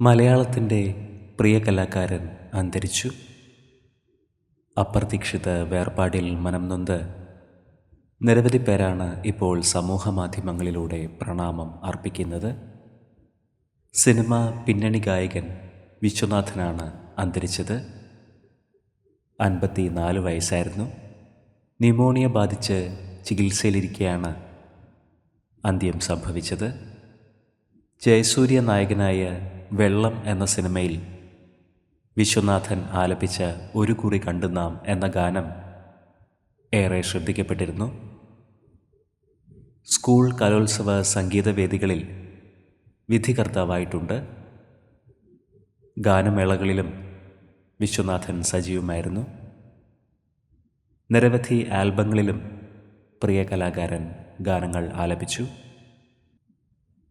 മലയാളത്തിന്റെ പ്രിയ കലാകാരൻ അന്തരിച്ചു. അപ്രതീക്ഷിത വേർപാടിൽ മനം നൊന്ത് നിരവധി പേരാണ് ഇപ്പോൾ സമൂഹമാധ്യമങ്ങളിലൂടെ പ്രണാമം അർപ്പിക്കുന്നത്. സിനിമ പിന്നണി ഗായകൻ വിശ്വനാഥനാണ് അന്തരിച്ചത്. അൻപത്തി നാല് വയസ്സായിരുന്നു. ന്യൂമോണിയ ബാധിച്ച് ചികിത്സയിലിരിക്കെയാണ് അന്ത്യം സംഭവിച്ചത്. ജയസൂര്യ നായകനായ വെള്ളം എന്ന സിനിമയിൽ വിശ്വനാഥൻ ആലപിച്ച ഒരു കുറി കണ്ടു നാം എന്ന ഗാനം ഏറെ ശ്രദ്ധിക്കപ്പെട്ടിരുന്നു. സ്കൂൾ കലോത്സവ സംഗീതവേദികളിൽ വിധികർത്താവായിട്ടുണ്ട്. ഗാനമേളകളിലും വിശ്വനാഥൻ സജീവമായിരുന്നു. നിരവധി ആൽബങ്ങളിലും പ്രിയ കലാകാരൻ ഗാനങ്ങൾ ആലപിച്ചു.